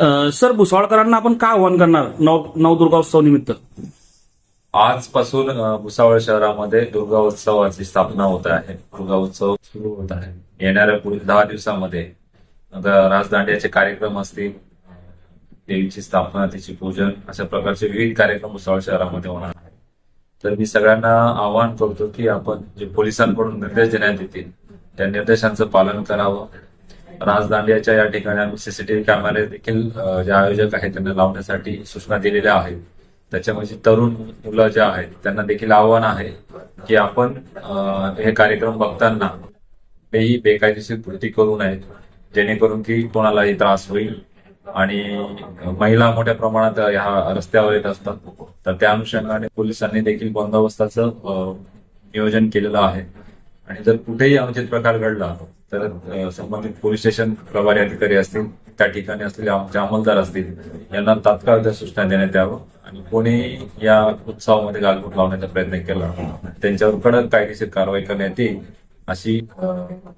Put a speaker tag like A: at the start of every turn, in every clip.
A: Sir भुसावळकरांना आपण काय आव्हान करणार? नव नवदुर्गोत्सव निमित्त.
B: आजपासून भुसावळ शहरामध्ये दुर्गा उत्सवाची स्थापना होत आहे. दुर्गा उत्सव सुरू होत आहे. येणाऱ्या पुढील दहा दिवसामध्ये राजदांड्याचे कार्यक्रम असतील देवीची स्थापना तिची पूजन अशा प्रकारचे विविध कार्यक्रम भुसावळ शहरामध्ये होणार आहे तर मी सगळ्यांना आवाहन करतो की आपण जे पोलिसांकडून निर्देश देण्यात येतील त्या निर्देशांचं पालन करावं. राजदांड्याच्या या ठिकाणी आम्ही सीसीटीव्ही कॅमेरे देखील जे आयोजक आहेत त्यांना लावण्यासाठी सूचना दिलेल्या आहेत. त्याच्यामध्ये तरुण मुलं जे आहेत त्यांना देखील आव्हान आहे की आपण हे कार्यक्रम बघताना तेही बेकायदेशीर कृती करू नयेत जेणेकरून की कोणालाही त्रास होईल आणि महिला मोठ्या प्रमाणात ह्या रस्त्यावर येत असतात. तर त्या अनुषंगाने पोलिसांनी देखील बंदोबस्ताचं नियोजन केलेलं आहे. आणि जर कुठेही अनुचित म्हणजे प्रकार घडला तर संबंधित पोलीस स्टेशन प्रभारी अधिकारी असतील त्या ठिकाणी असलेले आमचे अंमलदार असतील यांना तात्काळ त्या सूचना देण्यात यावं आणि कोणी या उत्सवामध्ये गालबोट लावण्याचा प्रयत्न केला त्यांच्यावर कडक कायदेशीर कारवाई करण्यात येईल अशी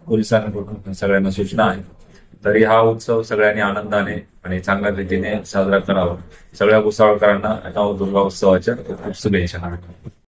B: पोलिसांकडून सगळ्यांना सूचना आहे. तरी हा उत्सव सगळ्यांनी आनंदाने आणि चांगल्या रीतीने साजरा करावा. सगळ्या भुसावळकरांना नवदुर्गा उत्सवाच्या खूप शुभेच्छा.